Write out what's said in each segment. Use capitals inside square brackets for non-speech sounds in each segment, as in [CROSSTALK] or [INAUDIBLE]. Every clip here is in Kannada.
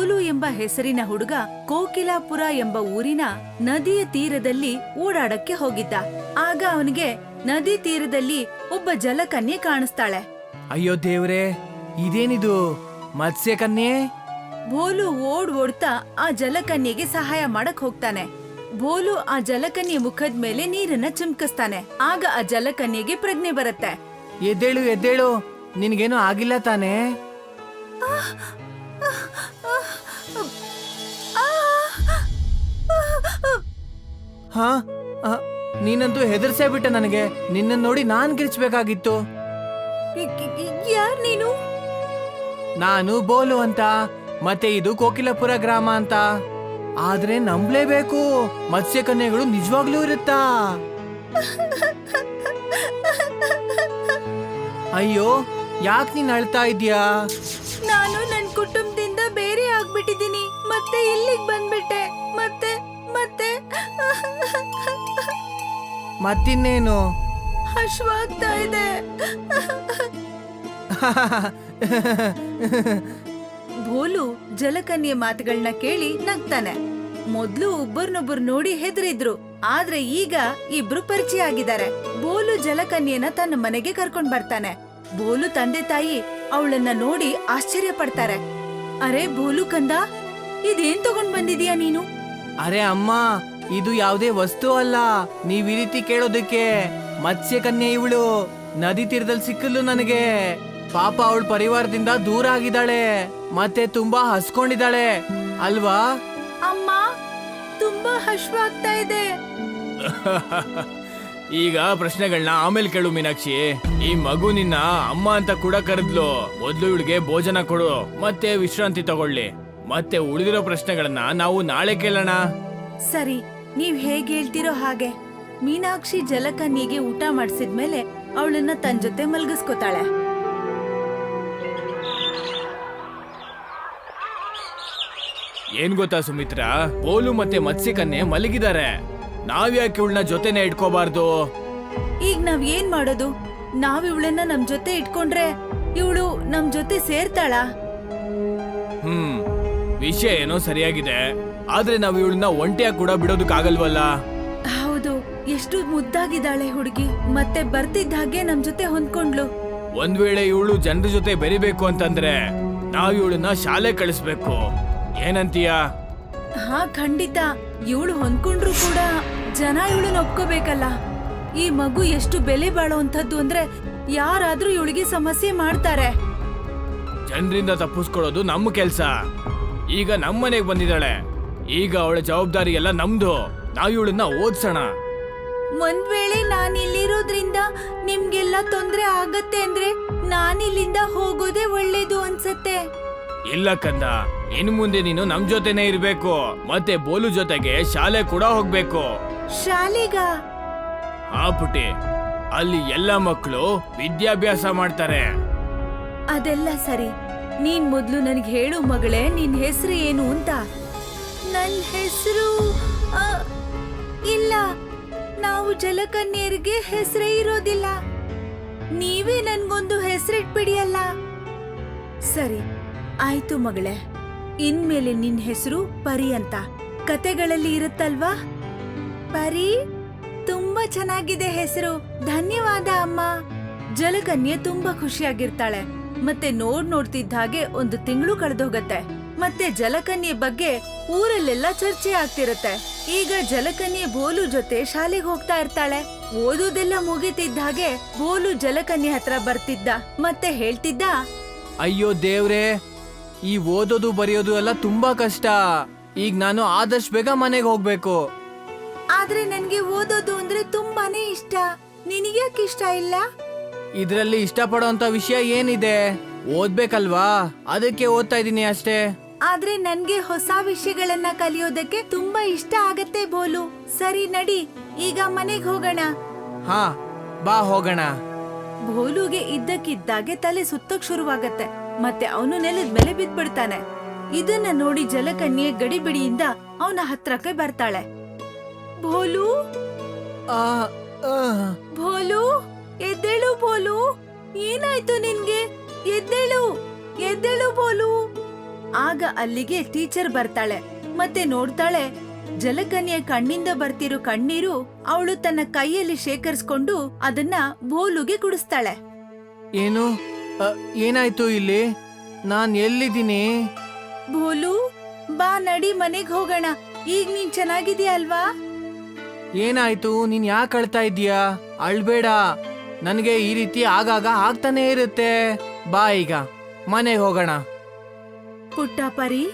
ಬೋಲು ಎಂಬ ಹೆಸರಿನ ಹುಡುಗ ಕೋಕಿಲಾಪುರ ಎಂಬ ಊರಿನ ನದಿಯ ತೀರದಲ್ಲಿ ಓಡಾಡಕ್ಕೆ ಹೋಗಿದ್ದ. ಆಗ ಅವನಿಗೆ ನದಿ ತೀರದಲ್ಲಿ ಒಬ್ಬ ಜಲಕನ್ಯೆ ಕಾಣಿಸ್ತಾಳೆ. ಅಯ್ಯೋ ದೇವ್ರೆ ಇದೇನಿದು? ಮತ್ಸ್ಯ ಕನ್ಯೆ ಭೋಲು ಓಡ್ ಓಡ್ತಾ ಆ ಜಲಕನ್ಯೆಗೆ ಸಹಾಯ ಮಾಡಕ್ ಹೋಗ್ತಾನೆ. ಭೋಲು ಆ ಜಲಕನ್ಯೆ ಮುಖದ ಮೇಲೆ ನೀರನ್ನ ಚಿಮ್ಕಿಸ್ತಾನೆ. ಆಗ ಆ ಜಲಕನ್ಯೆಗೆ ಪ್ರಜ್ಞೆ ಬರುತ್ತೆ. ಎದ್ದೇಳು ಎದ್ದೇಳು. ನಿನ್ಗೇನು ಆಗಿಲ್ಲ ತಾನೇ? ಹಾ ನೀನಂತೂ ಹೆದರ್ಸೇ ಬಿಟ್ಟ ನನಗೆ. ನಿನ್ನ ನೋಡಿ ನಾನ್ ಗಿರ್ಚ್ಬೇಕಾಗಿತ್ತು ಯಾರ್ ನೀನು? ನಾನು ಬೋಲು ಅಂತ ಮತ್ತೆ ಇದು ಕೋಕಿಲಪುರ ಗ್ರಾಮ ಅಂತ. ಆದ್ರೆ ನಂಬ್ಲೇಬೇಕು. ಮತ್ಸ್ಯ ಕನ್ಯೆಗಳು ನಿಜವಾಗ್ಲೂ ಇರುತ್ತಾ? ಅಯ್ಯೋ ಯಾಕ್ ನೀನ್ ಅಳ್ತಾ ಇದ್ಯಾ ನಾನು ನನ್ನ ಕುಟುಂಬದಿಂದ ಬೇರೆ ಆಗ್ಬಿಟ್ಟಿದೀನಿ ಮತ್ತೆ ಇಲ್ಲಿಗ್ ಬಂದ್ಬಿಟ್ಟೆ. ಮತ್ತಿನ್ನೇನು? ಹಶ್ವಾಗ್ತಾ ಇದೆ. ಭೋಲು ಜಲಕನ್ಯೆ ಮಾತುಗಳನ್ನ ಕೇಳಿ ನಗ್ತಾನೆ. ಮೊದ್ಲು ಒಬ್ಬರನ್ನೊಬ್ಬರು ನೋಡಿ ಹೆದರಿದ್ರು. ಆದ್ರೆ ಈಗ ಇಬ್ರು ಪರಿಚಯ ಆಗಿದ್ದಾರೆ. ಬೋಲು ಜಲಕನ್ಯೆನ ತನ್ನ ಮನೆಗೆ ಕರ್ಕೊಂಡ್ ಬರ್ತಾನೆ. ಬೋಲು ತಂದೆ ತಾಯಿ ಅವಳನ್ನ ನೋಡಿ ಆಶ್ಚರ್ಯ ಪಡ್ತಾರೆ. ಅರೆ ಬೋಲು ಕಂದ ಇದೇನ್ ತಗೊಂಡ್ ಬಂದಿದೀಯ ನೀನು? ಅರೆ ಅಮ್ಮ ಇದು ಯಾವುದೇ ವಸ್ತು ಅಲ್ಲ. ನೀವ್ ಈ ರೀತಿ ಕೇಳೋದಕ್ಕೆ ಮತ್ಸ್ಯ ಕನ್ಯೆ ಇವಳು. ನದಿ ತೀರದಲ್ಲಿ ಸಿಕ್ಕಲು ನನಗೆ. ಪಾಪ ಅವಳ ಪರಿವಾರದಿಂದ ದೂರ ಆಗಿದ್ದಾಳೆ. ಮತ್ತೆ ತುಂಬಾ ಹಸ್ಕೊಂಡಿದ್ದಾಳೆ. ಅಲ್ವಾ? ಅಮ್ಮ ತುಂಬಾ ಹಶ್ವಾಗ್ತಾ ಇದೆ. [LAUGHS] ಈಗ ಪ್ರಶ್ನೆಗಳನ್ನ ಆಮೇಲೆ ಕೇಳು ಮೀನಾಕ್ಷಿ. ಈ ಮಗು ನಿನ್ನ ಅಮ್ಮ ಅಂತ ಕೂಡ ಕರೆದ್ಲು. ಮೊದ್ಲು ಇವಳಿಗೆ ಭೋಜನ ಕೊಡು ಮತ್ತೆ ವಿಶ್ರಾಂತಿ ತಗೊಳ್ಳಿ. ಮತ್ತೆ ಉಳಿದಿರೋ ಪ್ರಶ್ನೆಗಳನ್ನ ನಾವು ನಾಳೆ ಕೇಳೋಣ. ಸರಿ. ನೀವ್ ಹೇಗ್ ಹೇಳ್ತಿರೋ ಹಾಗೆ. ಮೀನಾಕ್ಷಿ ಜಲಕನ್ನಿಗೆ ಊಟ ಮಾಡಿಸಿದ್ಮೇಲೆ ಅವಳನ್ನ ತನ್ ಜೊತೆ ಮಲ್ಗಿಸ್ಕೊತಾಳೆ. ಏನ್ ಗೊತ್ತಾ ಸುಮಿತ್ರಾ? ಬೋಲು ಮತ್ತೆ ಮತ್ಸಿಕನ್ನೇ ಮಲಗಿದ್ದಾರೆ. ನಾವ್ಯಾಕೆ ಇವಳನ್ನ ಜೊತೆನೆ ಇಟ್ಕೋಬಾರ್ದು? ಈಗ ನಾವ್ ಏನ್ ಮಾಡೋದು? ನಾವ್ ಇವಳನ್ನ ನಮ್ ಜೊತೆ ಇಟ್ಕೊಂಡ್ರೆ ಇವಳು ನಮ್ ಜೊತೆ ಸೇರ್ತಾಳ? ಹ್ಮ್. ವಿಷಯ ಏನೋ ಸರಿಯಾಗಿದೆ. ಆದ್ರೆ ನಾವ್ ಇವಳನ್ನ ಒಂಟಿಯಾಗಿ ಕೂಡ ಬಿಡೋದಕ್ಕಾಗಲ್ವಲ್ಲ? ಹೌದು. ಎಷ್ಟು ಮುದ್ದಾಗಿದ್ದಾಳೆ ಹುಡುಗಿ. ಮತ್ತೆ ಬರ್ತಿದ್ದ ಹಾಗೆ ನಮ್ ಜೊತೆ ಹೊಂದ್ಕೊಂಡ್ಲು ಒಂದ್ ವೇಳೆ ಇವಳು ಜನರ ಜೊತೆ ಬೆರಿಬೇಕು ಅಂತಂದ್ರೆ ನಾವ್ ಇವಳನ್ನ ಶಾಲೆ ಕಳಿಸ್ಬೇಕು. ಏನಂತೀಯ? ಹಾ ಖಂಡಿತ. ಇವಳು ಹೊಂದ್ಕೊಂಡ್ರು ಕೂಡ ಜನ ಇವಳನ್ನ ಒಪ್ಕೋಬೇಕಲ್ಲ. ಈ ಮಗು ಎಷ್ಟು ಬೆಲೆ ಬಾಳುವಂಥದ್ದು ಅಂದ್ರೆ ಯಾರಾದ್ರೂ ಇವಳಿಗೆ ಸಮಸ್ಯೆ ಮಾಡ್ತಾರೆ. ಜನರಿಂದ ತಪ್ಪಿಸ್ಕೊಳ್ಳೋದು ನಮ್ಮ ಕೆಲ್ಸ. ಈಗ ನಮ್ಮನೆಗೆ ಬಂದಿದ್ದಾಳೆ. ಈಗ ಅವಳ ಜವಾಬ್ದಾರಿ ಎಲ್ಲ ನಮ್ದು. ನಾವು ಇವಳನ್ನ ಓದ್ಸೋಣ. ಒಂದ್ ವೇಳೆ ನಾನ್ ಇಲ್ಲಿರೋದ್ರಿಂದ ನಿಮ್ಗೆಲ್ಲ ತೊಂದ್ರೆ ಆಗತ್ತೆ ಅಂದ್ರೆ ನಾನಿಲ್ಲಿಂದ ಹೋಗೋದೇ ಒಳ್ಳೇದು ಅನ್ಸತ್ತೆ. ಇಲ್ಲ ಕಂದ ಇನ್ ಮುಂದೆ ನೀನು ನಮ್ ಜೊತೆನೆ ಇರ್ಬೇಕು. ಮತ್ತೆ ಬೋಲು ಜೊತೆಗೆ ಶಾಲೆ ಕೂಡ ಹೋಗ್ಬೇಕು. ಶಾಲೆಗ? ಆ ಪುಟಿ ಅಲ್ಲಿ ಎಲ್ಲ ಮಕ್ಕಳು ವಿದ್ಯಾಭ್ಯಾಸ ಮಾಡ್ತಾರೆ. ಅದೆಲ್ಲ ಸರಿ. ನೀನ್ ಮೊದ್ಲು ನನಗೆ ಹೇಳು ಮಗಳೇ, ನಿನ್ ಹೆಸರು ಏನು ಅಂತ. ನನ್ ಹೆಸರು ಇಲ್ಲ. ನಾವು ಜಲಕನ್ಯರಿಗೆ ಹೆಸರೇ ಇರೋದಿಲ್ಲ. ನೀವೇ ನನ್ಗೊಂದು ಹೆಸರಿಟ್ಬಿಡಿ ಅಲ್ಲ ಸರಿ, ಆಯ್ತು ಮಗಳೇ. ಇನ್ಮೇಲೆ ನಿನ್ ಹೆಸರು ಪರಿ ಅಂತ. ಕತೆಗಳಲ್ಲಿ ಇರುತ್ತಲ್ವಾ? ಪರಿ, ತುಂಬಾ ಚೆನ್ನಾಗಿದೆ ಹೆಸರು. ಧನ್ಯವಾದ ಅಮ್ಮ. ಜಲಕನ್ಯೆ ತುಂಬಾ ಖುಷಿಯಾಗಿರ್ತಾಳೆ. ಮತ್ತೆ ನೋಡ್ ನೋಡ್ತಿದ್ದ ಹಾಗೆ ಒಂದು ತಿಂಗಳು ಕಳೆದೋಗತ್ತೆ. ಮತ್ತೆ ಜಲಕನ್ಯೆ ಬಗ್ಗೆ ಊರಲ್ಲೆಲ್ಲ ಚರ್ಚೆ ಆಗ್ತಿರತ್ತೆ. ಈಗ ಜಲಕನ್ಯೆ ಬೋಲು ಜೊತೆ ಶಾಲೆಗೆ ಹೋಗ್ತಾ ಇರ್ತಾಳೆ. ಓದೋದೆಲ್ಲ ಮುಗಿತಿದ್ದ ಹಾಗೆ ಬೋಲು ಜಲಕನ್ಯೆ ಹತ್ರ ಬರ್ತಿದ್ದ. ಮತ್ತೆ ಹೇಳ್ತಿದ್ದ ಅಯ್ಯೋ ದೇವ್ರೆ ಈ ಓದೋದು ಬರೆಯೋದು ಎಲ್ಲ ತುಂಬಾ ಕಷ್ಟ. ಈಗ ನಾನು ಆದಷ್ಟು ಬೇಗ ಮನೆಗೆ ಹೋಗ್ಬೇಕು. ಆದ್ರೆ ನನ್ಗೆ ಓದೋದು ಅಂದ್ರೆ ತುಂಬಾನೇ ಇಷ್ಟ. ನಿನಗ್ಯಾಕೆ ಇಷ್ಟ ಇಲ್ಲ? ಇದ್ರಲ್ಲಿ ಇಷ್ಟಪಡೋಂತ ವಿಷಯ ಏನಿದೆ? ಓದ್ಬೇಕಲ್ವಾ? ಅದಕ್ಕೆ ಓದ್ತಾ ಇದೀನಿ ಅಷ್ಟೇ. ಆದ್ರೆ ನನ್ಗೆ ಹೊಸ ವಿಷಯಗಳನ್ನ ಕಲಿಯೋದಕ್ಕೆ ತುಂಬಾ ಇಷ್ಟ ಆಗತ್ತೆ ಬೋಲು. ಸರಿ ನಡಿ. ಈಗ ಮನೆಗ್ ಹೋಗೋಣ. ಹಾ ಬಾ ಹೋಗೋಣ. ಭೋಲುಗೆ ಇದ್ದಕ್ಕಿದ್ದಾಗೆ ತಲೆ ಸುತ್ತಕ್ ಶುರುವಾಗತ್ತೆ. ಮತ್ತೆ ಅವನು ನೆಲದ ಮೇಲೆ ಬಿದ್ಬಿಡ್ತಾನೆ ಇದನ್ನ ನೋಡಿ ಜಲಕನ್ಯೆ ಗಡಿಬಿಡಿಯಿಂದ ಅವನ ಹತ್ರಕ್ಕೆ ಬರ್ತಾಳೆ. ಭೋಲು ಆ, ಆ. ಭೋಲು ಎದ್ದೇಳು ಬೋಲು ಏನಾಯ್ತು ನಿನ್ಗೆ? ಎದ್ದೇಳು. ಎದ್ದೇಳು ಬೋಲು ಆಗ ಅಲ್ಲಿಗೆ ಟೀಚರ್ ಬರ್ತಾಳೆ. ಮತ್ತೆ ನೋಡ್ತಾಳೆ ಜಲಕನ್ಯ ಕಣ್ಣಿಂದ ಬರ್ತಿರೋ ಕಣ್ಣೀರು ಅವಳು ತನ್ನ ಕೈಯಲ್ಲಿ ಶೇಖರಿಸ್ಕೊಂಡು ಅದನ್ನ ಬೋಲುಗೆ ಕುಡಿಸ್ತಾಳೆ. ಏನು? ಅ, ಏನಾಯ್ತು ಇಲ್ಲಿ? ನಾನ್ ಎಲ್ಲಿದ್ದೀನಿ? ಬೋಲು ಬಾ ನಡಿ ಮನೆಗ್ ಹೋಗೋಣ. ಈಗ ನೀನ್ ಚೆನ್ನಾಗಿದ್ಯಾ ಅಲ್ವಾ? ಏನಾಯ್ತು? ನೀನ್ ಯಾಕೆ ಅಳ್ತಾ ಇದೀಯಾ ಅಳ್ಬೇಡ. ನನಗೆ ಈ ರೀತಿ ಆಗಾಗ ಆಗ್ತಾನೆ ಇರುತ್ತೆ. ಬಾ ಈಗ ಮನೆಗೆ ಹೋಗೋಣ. ಪುಟ್ಟ ಪರಿ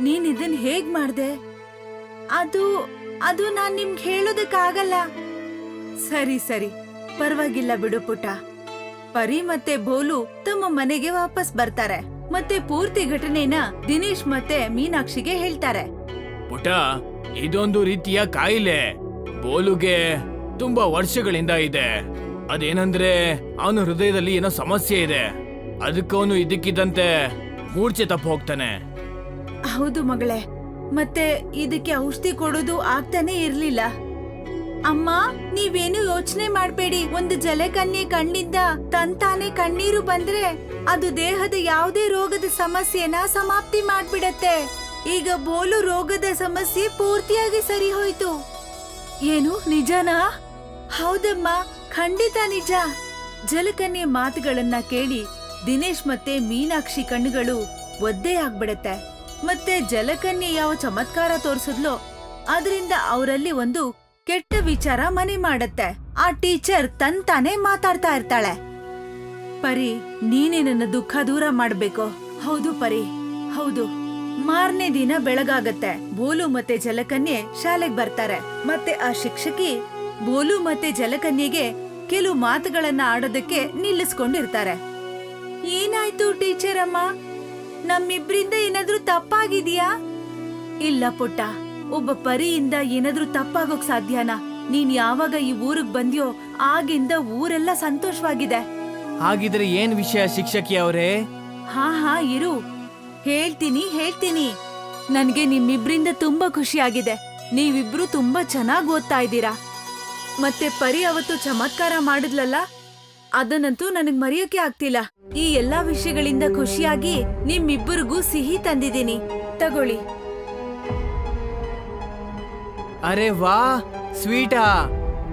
ನೀನ್ ಇದನ್ ಹೇಗ್ ಮಾಡ್ದೆ? ಅದು ಅದು ನಾನ್ ನಿಮ್ಗೆ ಹೇಳೋದಕ್ಕಾಗಲ್ಲ. ಸರಿ ಸರಿ ಪರವಾಗಿಲ್ಲ ಬಿಡು ಪುಟ ಪರಿ ಮತ್ತೆ ಬೋಲು ತಮ್ಮ ಮನೆಗೆ ವಾಪಸ್ ಬರ್ತಾರೆ. ಮತ್ತೆ ಪೂರ್ತಿ ಘಟನೆನ ದಿನೇಶ್ ಮತ್ತೆ ಮೀನಾಕ್ಷಿಗೆ ಹೇಳ್ತಾರೆ. ಪುಟ ಇದೊಂದು ರೀತಿಯ ಕಾಯಿಲೆ. ಬೋಲುಗೆ ತುಂಬಾ ವರ್ಷಗಳಿಂದ ಇದೆ. ಅದೇನಂದ್ರೆ ಅವನ ಹೃದಯದಲ್ಲಿ ಏನೋ ಸಮಸ್ಯೆ ಇದೆ. ಅದಕ್ಕವನು ಇದಕ್ಕಿದ್ದಂತೆ ಮೂರ್ಛೆ ತಪ್ಪು ಹೋಗ್ತಾನೆ. ಹೌದು ಮಗಳೇ, ಮತ್ತೆ ಇದಕ್ಕೆ ಔಷಧಿ ಕೊಡೋದು ಆಗ್ತಾನೆ ಇರ್ಲಿಲ್ಲ. ಅಮ್ಮ, ನೀವೇನು ಯೋಚನೆ ಮಾಡ್ಬೇಡಿ, ಒಂದು ಜಲಕನ್ಯೆ ಕಣ್ಣಿಂದ ತಂತಾನೆ ಕಣ್ಣೀರು ಬಂದ್ರೆ ಅದು ದೇಹದ ಯಾವುದೇ ರೋಗದ ಸಮಸ್ಯೆನ ಸಮಾಪ್ತಿ ಮಾಡ್ಬಿಡತ್ತೆ. ಈಗ ಬೋಲು ರೋಗದ ಸಮಸ್ಯೆ ಪೂರ್ತಿಯಾಗಿ ಸರಿ ಹೋಯ್ತು. ಏನು, ನಿಜನಾ? ಹೌದಮ್ಮ ಖಂಡಿತ ನಿಜ. ಜಲಕನ್ಯೆ ಮಾತುಗಳನ್ನ ಕೇಳಿ ದಿನೇಶ್ ಮತ್ತೆ ಮೀನಾಕ್ಷಿ ಕಣ್ಣುಗಳು ಒದ್ದೆ ಆಗ್ಬಿಡತ್ತೆ. ಮತ್ತೆ ಜಲಕನ್ಯೆ ಯಾವ ಚಮತ್ಕಾರ ತೋರಿಸಿದ್ಲೋ ಅದರಿಂದ ಅವರಲ್ಲಿ ಒಂದು ಕೆಟ್ಟ ವಿಚಾರ ಮನೆ ಮಾಡತ್ತೆ. ಆ ಟೀಚರ್ ತಂತಾನೆ ಮಾತಾಡ್ತಾ ಇರ್ತಾಳೆ. ಪರಿ ನೀನೇ ನನ್ನ ದುಃಖ ದೂರ ಮಾಡ್ಬೇಕು? ಹೌದು ಪರಿ, ಹೌದು. ಮಾರನೇ ದಿನ ಬೆಳಗಾಗತ್ತೆ. ಬೋಲು ಮತ್ತೆ ಜಲಕನ್ಯೆ ಶಾಲೆಗ್ ಬರ್ತಾರೆ. ಮತ್ತೆ ಆ ಶಿಕ್ಷಕಿ ಬೋಲು ಮತ್ತೆ ಜಲಕನ್ಯೆಗೆ ಕೆಲವು ಮಾತುಗಳನ್ನ ಆಡೋದಕ್ಕೆ ನಿಲ್ಲಿಸ್ಕೊಂಡಿರ್ತಾರೆ. ಏನಾಯ್ತು ಟೀಚರ್ ಅಮ್ಮ? ನಮ್ಮಿಬ್ರಿಂದ ಏನಾದ್ರೂ ತಪ್ಪಾಗಿದ್ಯಾ? ಇಲ್ಲ ಪುಟ್ಟ ಒಬ್ಬ ಪರಿಯಿಂದ ಏನಾದ್ರೂ ತಪ್ಪಾಗೋಕ್ ಸಾಧ್ಯನ? ನೀನ್ ಯಾವಾಗ ಈ ಊರಿಗ್ ಬಂದ್ಯೋ ಆಗಿಂದ ಊರೆಲ್ಲ ಸಂತೋಷವಾಗಿದೆ. ಹಾಗಿದ್ರೆ ಏನ್ ವಿಷಯ ಶಿಕ್ಷಕಿ ಅವರೇ? ಹಾ ಹಾ ಇರು. ಹೇಳ್ತೀನಿ ಹೇಳ್ತೀನಿ. ನನ್ಗೆ ನಿಮ್ಮಿಬ್ರಿಂದ ತುಂಬಾ ಖುಷಿಯಾಗಿದೆ. ನೀವಿಬ್ರು ತುಂಬಾ ಚೆನ್ನಾಗ್ ಓದ್ತಾ ಇದ್ದೀರಾ. ಮತ್ತೆ ಪರಿ ಅವತ್ತು ಚಮತ್ಕಾರ ಮಾಡಿದ್ಲಲ್ಲ? ಅದನ್ನಂತೂ ನನಗ್ ಮರೆಯೋಕೆ ಆಗ್ತಿಲ್ಲ. ಈ ಎಲ್ಲಾ ವಿಷಯಗಳಿಂದ ಖುಷಿಯಾಗಿ ನಿಮ್ಮಿಬ್ಬರಿಗೂ ಸಿಹಿ ತಂದಿದ್ದೀನಿ. ತಗೊಳ್ಳಿ. ಅರೆ ವಾ ಸ್ವೀಟಾ.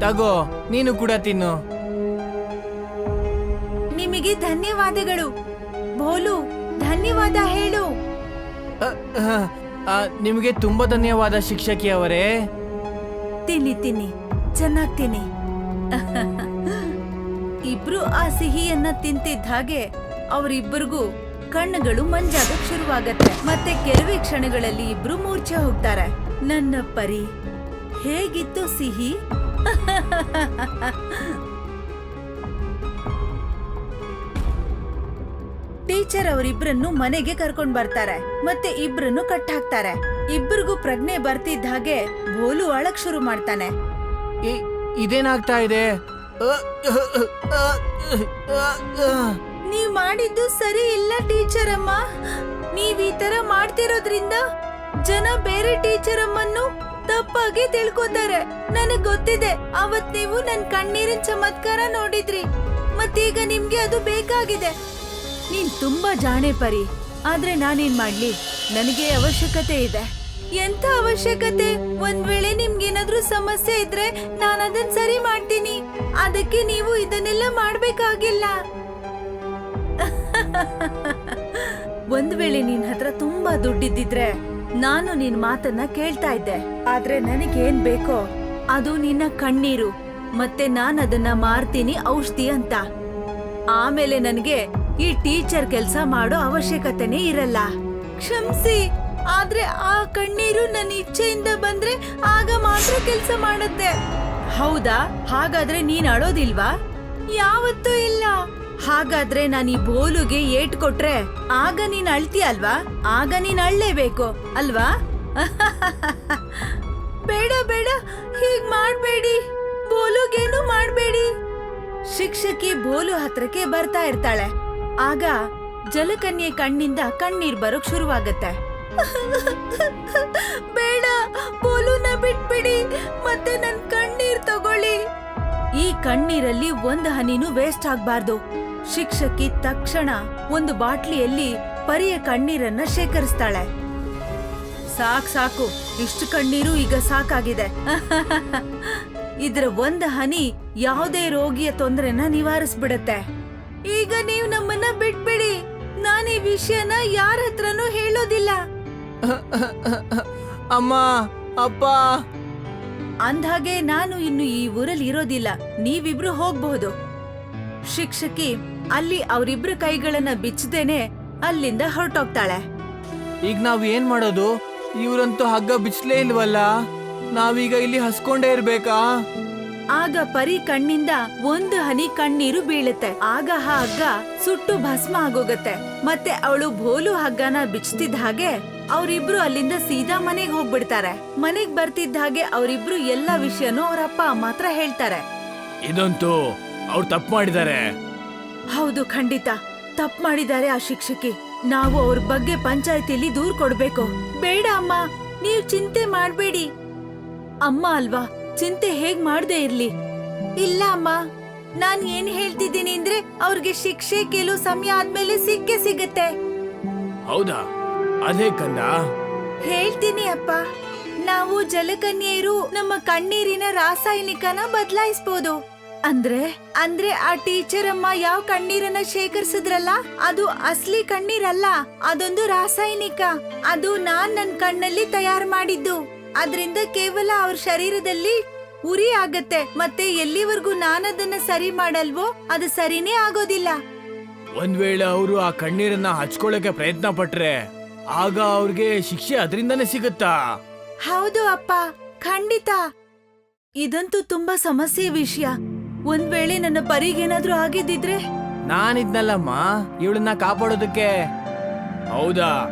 ತಗೋ ನೀನು ಕೂಡ ತಿನ್ನು. ನಿಮಗೆ ಧನ್ಯವಾದಗಳು. ಬೋಲು ಧನ್ಯವಾದ ಹೇಳು. ನಿಮಗೆ ತುಂಬಾ ಧನ್ಯವಾದ ಶಿಕ್ಷಕಿ ಅವರೇ ತಿನ್ನಿ ತಿನ್ನಿ. ಚೆನ್ನಾಗ್ ತಿನ್ನಿ ಇಬ್ರು ಆ ಸಿಹಿಯನ್ನ ತಿಂತಿದ್ದ ಹಾಗೆ ಅವರಿಬ್ಬರಿಗೂ ಕಣ್ಣುಗಳು ಮಂಜಾಗಕ್ ಶುರುವಾಗತ್ತೆ. ಮತ್ತೆ ಕೆಲವೇ ಕ್ಷಣಗಳಲ್ಲಿ ಇಬ್ರು ಮೂರ್ಛೆ ಹೋಗ್ತಾರೆ. ನನ್ನ ಪರಿ, ಹೇಗಿತ್ತು ಸಿಹಿ? ಟೀಚರ್ ಅವರಿಬ್ರನ್ನು ಮನೆಗೆ ಕರ್ಕೊಂಡ್ ಬರ್ತಾರೆ. ಮತ್ತೆ ಇಬ್ರನ್ನು ಕಟ್ ಹಾಕ್ತಾರೆ ಇಬ್ರಿಗೂ ಪ್ರಜ್ಞೆ ಬರ್ತಿದ್ದ ಹಾಗೆ ಬೋಲು ಅಳಕ್ ಶುರು ಮಾಡ್ತಾನೆ. ಇದೇನಾಗ್ತಾ ಇದೆ. ನೀವ್ ಮಾಡಿದ್ದು ಸರಿ ಇಲ್ಲ ಟೀಚರ್ ಅಮ್ಮ ನೀವ್ ಈ ತರ ಮಾಡ್ತಿರೋದ್ರಿಂದ ಜನ ಬೇರೆ ಟೀಚರ್ ಅಮ್ಮನ್ನು ತಪ್ಪಾಗಿ ತಿಳ್ಕೊತಾರೆ. ನನಗ್ ಗೊತ್ತಿದೆ, ಅವತ್ ನೀವು ನನ್ ಕಣ್ಣೀರಿನ ಚಮತ್ಕಾರ ನೋಡಿದ್ರಿ. ಮತ್ತೀಗ ನಿಮ್ಗೆ ಅದು ಬೇಕಾಗಿದೆ. ನೀನ್ ತುಂಬಾ ಜಾಣೆ ಪರಿ ಆದ್ರೆ ನಾನೇನ್ ಮಾಡ್ಲಿ? ನನಗೆ ಅವಶ್ಯಕತೆ ಇದೆ. ಎಂತ ಅವಶ್ಯಕತೆ? ಒಂದ್ ವೇಳೆ ನಿಮ್ಗೇನಾದ್ರೂ ಸಮಸ್ಯೆ ಇದ್ರೆ ನಾನು ಅದನ್ನ ಸರಿ ಮಾಡ್ತೀನಿ. ಅದಕ್ಕೆ ನೀವು ಇದನ್ನೆಲ್ಲ ಮಾಡ್ಬೇಕಾಗಿಲ್ಲ. [LAUGHS] ಒಂದ್ ವೇಳೆ ನಿನ್ ಹತ್ರ ತುಂಬಾ ದುಡ್ಡಿದ್ದಿದ್ರೆ ನಾನು ನಿನ್ ಮಾತನ್ನ ಕೇಳ್ತಾ ಇದ್ದೆ. ಆದ್ರೆ ನನಗೇನ್ ಬೇಕೋ? ಅದು ನಿನ್ನ ಕಣ್ಣೀರು. ಮತ್ತೆ ನಾನು ಅದನ್ನ ಮಾರ್ತೀನಿ ಔಷಧಿ ಅಂತ. ಆಮೇಲೆ ನನಗೆ ಈ ಟೀಚರ್ ಕೆಲಸ ಮಾಡೋ ಅವಶ್ಯಕತೆನೇ ಇರಲ್ಲ. ಕ್ಷಮ್ಸಿ. ಆದ್ರೆ ಆ ಕಣ್ಣೀರು ನನ್ನ ಇಚ್ಛೆಯಿಂದ ಬಂದ್ರೆ ಆಗ ಮಾತ್ರ ಕೆಲಸ ಮಾಡುತ್ತೆ. ಹೌದಾ? ಹಾಗಾದ್ರೆ ನೀನ್ ಅಳೋದಿಲ್ವಾ? ಯಾವತ್ತೂ ಇಲ್ಲ. ಹಾಗಾದ್ರೆ ನಾನು ಈ ಬೋಲುಗೆ ಏಟ್ ಕೊಟ್ರೆ ಆಗ ನೀನ್ ಅಳ್ತಿ ಅಲ್ವಾ ಆಗ ನೀನ್ ಅಳ್ಳೇಬೇಕು ಅಲ್ವಾ? [LAUGHS] ಬೇಡ ಬೇಡ. ಹೀಗ್ ಮಾಡ್ಬೇಡಿ. ಬೋಲುಗೇನು ಮಾಡ್ಬೇಡಿ. ಶಿಕ್ಷಕಿ ಬೋಲು ಹತ್ರಕ್ಕೆ ಬರ್ತಾ ಇರ್ತಾಳೆ. ಆಗ ಜಲಕನ್ಯೆ ಕಣ್ಣಿಂದ ಕಣ್ಣೀರ್ ಬರೋಕ್ ಶುರುವಾಗತ್ತೆ. [LAUGHS] ಬೇಡ, ಬೋಲುನ ಬಿಟ್ಬಿಡಿ. ಮತ್ತೆ ನನ್ ಕಣ್ಣೀರ್ ತಗೊಳ್ಳಿ. ಈ ಕಣ್ಣೀರಲ್ಲಿ ಒಂದ್ ಹನಿನೂ ವೇಸ್ಟ್ ಆಗ್ಬಾರ್ದು. ಶಿಕ್ಷಕಿ ತಕ್ಷಣ ಒಂದು ಬಾಟ್ಲಿಯಲ್ಲಿ ಪರಿಯ ಕಣ್ಣೀರನ್ನ ಶೇಖರಿಸ್ತಾಳೆ. ಸಾಕ್ ಸಾಕು, ಇಷ್ಟು ಕಣ್ಣೀರು ಈಗ ಸಾಕಾಗಿದೆ. [LAUGHS] ಇದ್ರ ಒಂದ್ ಹನಿ ಯಾವುದೇ ರೋಗಿಯ ತೊಂದರೆನ ನಿವಾರಿಸ್ಬಿಡತ್ತೆ. ಈಗ ನೀವು ನಮ್ಮನ್ನ ಬಿಟ್ಬಿಡಿ. ನಾನು ಈ ವಿಷಯನ ಯಾರ ಹತ್ರನೂ ಹೇಳೋದಿಲ್ಲ. [LAUGHS] ಅಮ್ಮ ಅಪ್ಪ. ಅಂದ್ಹಾಗೆ ನಾನು ಇನ್ನು ಈ ಊರಲ್ಲಿ ಇರೋದಿಲ್ಲ. ನೀವಿಬ್ರು ಹೋಗ್ಬಹುದು. ಶಿಕ್ಷಕಿ ಅಲ್ಲಿ ಅವರಿಬ್ರ ಕೈಗಳನ್ನ ಬಿಚ್ಚದೇನೆ ಅಲ್ಲಿಂದ ಹೊರಟೋಗ್ತಾಳೆ. ಈಗ ನಾವ್ ಏನ್ ಮಾಡೋದು? ಇವ್ರಂತೂ ಹಗ್ಗ ಬಿಚ್ಚಲೇ ಇಲ್ವಲ್ಲ? ನಾವೀಗ ಇಲ್ಲಿ ಹಸ್ಕೊಂಡೇ ಇರ್ಬೇಕಾ? ಆಗ ಪರಿ ಕಣ್ಣಿಂದ ಒಂದು ಹನಿ ಕಣ್ಣೀರು ಬೀಳುತ್ತೆ. ಆಗ ಆ ಹಗ್ಗ ಸುಟ್ಟು ಭಸ್ಮ ಆಗೋಗತ್ತೆ. ಮತ್ತೆ ಅವಳು ಭೋಲು ಹಗ್ಗನ ಬಿಚ್ತಿದ್ದ ಹಾಗೆ ಅವರಿಬ್ರು ಅಲ್ಲಿಂದ ಸೀದಾ ಮನೆಗ್ ಹೋಗ್ಬಿಡ್ತಾರೆ. ಮನೆಗ್ ಬರ್ತಿದ್ದ ಹಾಗೆ ಅವರಿಬ್ರು ಎಲ್ಲಾ ವಿಷಯನೂ ಅವ್ರ ಅಪ್ಪ ಅಮ್ಮ ಹತ್ರ ಹೇಳ್ತಾರೆ. ಇದಂತೂ ಅವ್ರು ತಪ್ಪು ಮಾಡಿದ್ದಾರೆ. ಹೌದು ಖಂಡಿತ. ತಪ್ಪು ಮಾಡಿದ್ದಾರೆ ಆ ಶಿಕ್ಷಕಿ. ನಾವು ಅವ್ರ ಬಗ್ಗೆ ಪಂಚಾಯತಿಲಿ ದೂರ್ ಕೊಡ್ಬೇಕು. ಬೇಡ ಅಮ್ಮ ನೀವ್ ಚಿಂತೆ ಮಾಡ್ಬೇಡಿ. ಅಮ್ಮ ಅಲ್ವಾ ಚಿಂತೆ ಹೇಗ್ ಮಾಡ್ದೆ ಇರ್ಲಿ? ಇಲ್ಲ ಅಮ್ಮ ನಾನ್ ಏನ್ ಹೇಳ್ತಿದ್ದೀನಿ ಅಂದ್ರೆ ಅವ್ರಿಗೆ ಶಿಕ್ಷೆ ಕೆಲವು ಸಮಯ ಆದ್ಮೇಲೆ ಸಿಕ್ಕೇ ಸಿಗತ್ತೆ. ಹೌದಾ? ಅದೇ ಕಂದ. ಹೇಳ್ತೀನಿ ಅಪ್ಪ. ನಾವು ಜಲಕನ್ಯೆಯರು ನಮ್ಮ ಕಣ್ಣೀರಿನ ರಾಸಾಯನಿಕನ ಬದಲಾಯಿಸಬಹುದು ಅಂದ್ರೆ ಅಂದ್ರೆ ಆ ಟೀಚರ್ ಅಮ್ಮ ಯಾವ ಕಣ್ಣೀರನ್ನ ಶೇಖರಿಸಿದ್ರಲ್ಲ ಅದು ಅಸ್ಲಿ ಕಣ್ಣೀರಲ್ಲ ಅದೊಂದು ರಾಸಾಯನಿಕ. ಅದು ನಾನ್ ನನ್ ಕಣ್ಣಲ್ಲಿ ತಯಾರು ಮಾಡಿದ್ದು. ಅದರಿಂದ ಕೇವಲ ಅವ್ರ ಶರೀರದಲ್ಲಿ ಉರಿ ಆಗತ್ತೆ ಮತ್ತೆ ಎಲ್ಲಿವರೆಗೂ ನಾನದನ್ನ ಸರಿ ಮಾಡಲ್ವೋ ಅದು ಸರಿನೇ ಆಗೋದಿಲ್ಲ. ಒಂದ್ ವೇಳೆ ಅವರು ಆ ಕಣ್ಣೀರನ್ನ ಹಚ್ಕೊಳ್ಳಕ್ಕೆ ಪ್ರಯತ್ನ ಪಟ್ರೆ ಆಗ ಅವ್ರಿಗೆ ಶಿಕ್ಷೆ ಅದರಿಂದನೇ ಸಿಗುತ್ತಾ? ಹೌದು ಅಪ್ಪ ಖಂಡಿತ. ಇದಂತೂ ತುಂಬಾ ಸಮಸ್ಯೆ ವಿಷಯ. ಒಂದ್ ವೇಳೆ ನನ್ನ ಪರಿಗೇನಾದ್ರೂ ಆಗಿದ್ದಿದ್ರೆ? ನಾನಿದ್ನಲ್ಲಮ್ಮ ಇವಳನ್ನ ಕಾಪಾಡೋದಕ್ಕೆ. ಹೌದಾ?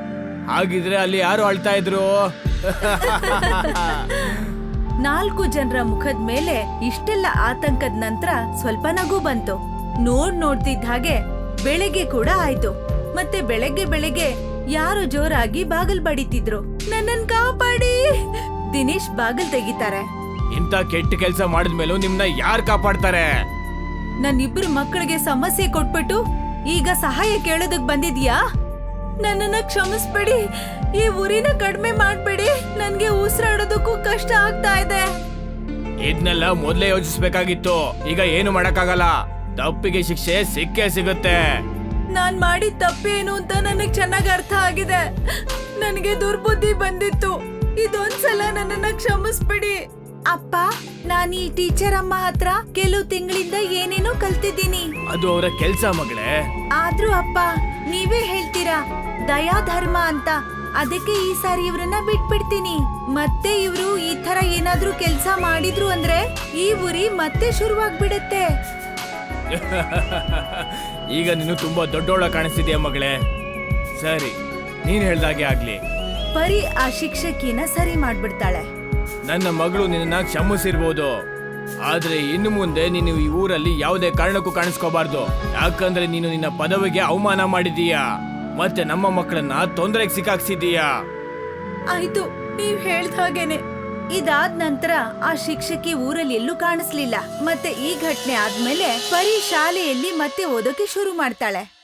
ಹಾಗಿದ್ರೆ ಅಲ್ಲಿ ಯಾರು ಅಳ್ತಾ ಇದ್ರು? [LAUGHS] ನಾಲ್ಕು ಜನರ ಮುಖದ ಮೇಲೆ ಇಷ್ಟೆಲ್ಲ ಆತಂಕದ ನಂತರ ಸ್ವಲ್ಪ ನಗು ಬಂತು. ನೋಡ್ ನೋಡ್ತಿದ್ದ ಹಾಗೆ ಬೆಳಗ್ಗೆ ಕೂಡ ಆಯ್ತು. ಮತ್ತೆ ಬೆಳಗ್ಗೆ ಬೆಳಗ್ಗೆ ಯಾರು ಜೋರಾಗಿ ಬಾಗಲ್ ಬಡಿತಿದ್ರು? ನನ್ನನ್ ಕಾಪಾಡಿ! ದಿನೇಶ್ ಬಾಗಲ್ ತೆಗಿತಾರೆ. ಇಂತ ಕೆಟ್ಟ ಕೆಲಸ ಮಾಡಿದ್ಮೇಲೂ ನಿಮ್ನ ಯಾರು ಕಾಪಾಡ್ತಾರೆ? ನನ್ನಿಬ್ರು ಮಕ್ಕಳಿಗೆ ಸಮಸ್ಯೆ ಕೊಟ್ಬಿಟ್ಟು ಈಗ ಸಹಾಯ ಕೇಳೋದಕ್ ಬಂದಿದ್ಯಾ? ನನ್ನನ್ನ ಕ್ಷಮಿಸ್ಬೇಡಿ. ಈ ಉರಿನ ಕಡಿಮೆ ಮಾಡ್ಬಿಡಿ. ನನ್ಗೆ ಉಸಿರಾಡೋದಕ್ಕೂ ಕಷ್ಟ ಆಗ್ತಾ ಇದೆ. ಇದನ್ನೆಲ್ಲ ಮೊದ್ಲೇ ಯೋಚಿಸ್ಬೇಕಾಗಿತ್ತು. ಈಗ ಏನು ಮಾಡಕ್ಕಾಗಲ್ಲ. ತಪ್ಪಿಗೆ ಶಿಕ್ಷೆ ಸಿಕ್ಕೇ ಸಿಗುತ್ತೆ. ನಾನ್ ಮಾಡಿದ ತಪ್ಪೇನು ಅಂತ ನನಗ್ ಚೆನ್ನಾಗ್ ಅರ್ಥ ಆಗಿದೆ. ನನಗೆ ದುರ್ಬುದ್ಧಿ ಬಂದಿತ್ತು. ಇದೊಂದ್ಸಲ ನನ್ನನ್ನ ಕ್ಷಮಿಸ್ಬಿಡಿ. ಅಪ್ಪ ನಾನು ಈ ಟೀಚರ್ ಅಮ್ಮ ಹತ್ರ ಕೆಲವು ತಿಂಗಳಿಂದ ಏನೇನೋ ಕಲ್ತಿದ್ದೀನಿ. ಅದು ಅವರ ಕೆಲ್ಸ ಮಗಳೇ. ಆದ್ರೂ ಅಪ್ಪ ನೀವೇ ಹೇಳ್ತೀರಾ? ದಯಾ ಧರ್ಮ ಅಂತ. ಅದಕ್ಕೆ ಈ ಸಾರಿ ಇವ್ರನ್ನ ಬಿಟ್ಬಿಡ್ತೀನಿ. ಮತ್ತೆ ಇವ್ರು ಈ ತರ ಏನಾದ್ರೂ ಕೆಲ್ಸ ಮಾಡಿದ್ರು ಅಂದ್ರೆ ಈ ಉರಿ ಮತ್ತೆ ಶುರುವಾಗ್ಬಿಡತ್ತೆ. [LAUGHS] ಈಗ ನೀನು ತುಂಬಾ ದೊಡ್ಡೋಳ ಕಾಣಿಸಿದೆಯ ಮಗಳೇ? ಸರಿ ನೀನ್ ಹೇಳ್ದಾಗೆ ಆಗ್ಲಿ. ಪರಿ ಆ ಶಿಕ್ಷಕಿನ ಸರಿ ಮಾಡ್ಬಿಡ್ತಾಳೆ. ನನ್ನ ಮಗಳು ನಿನ್ನ ಕ್ಷಮಿಸಿರ್ಬೋದು. ಆದ್ರೆ ಇನ್ನು ಮುಂದೆ ನೀನು ಈ ಊರಲ್ಲಿ ಯಾವುದೇ ಕಾರಣಕ್ಕೂ ಕಾಣಿಸ್ಕೋಬಾರ್ದು. ಯಾಕಂದ್ರೆ ನೀನು ನಿನ್ನ ಪದವಿಗೆ ಅವಮಾನ ಮಾಡಿದೀಯ ಮತ್ತೆ ನಮ್ಮ ಮಕ್ಕಳನ್ನ ತೊಂದರೆಗೆ ಸಿಕ್ಕಾಕ್ಸಿದೀಯಾ ಆಯ್ತು ನೀವ್ ಹೇಳ್ದ ಹಾಗೇನೆ. ಇದಾದ ನಂತರ ಆ ಶಿಕ್ಷಕಿ ಊರಲ್ಲಿ ಎಲ್ಲೂ ಕಾಣಿಸ್ಲಿಲ್ಲ. ಮತ್ತೆ ಈ ಘಟನೆ ಆದ್ಮೇಲೆ ಪರಿ ಶಾಲೆಯಲ್ಲಿ ಮತ್ತೆ ಓದೋಕೆ ಶುರು ಮಾಡ್ತಾಳೆ.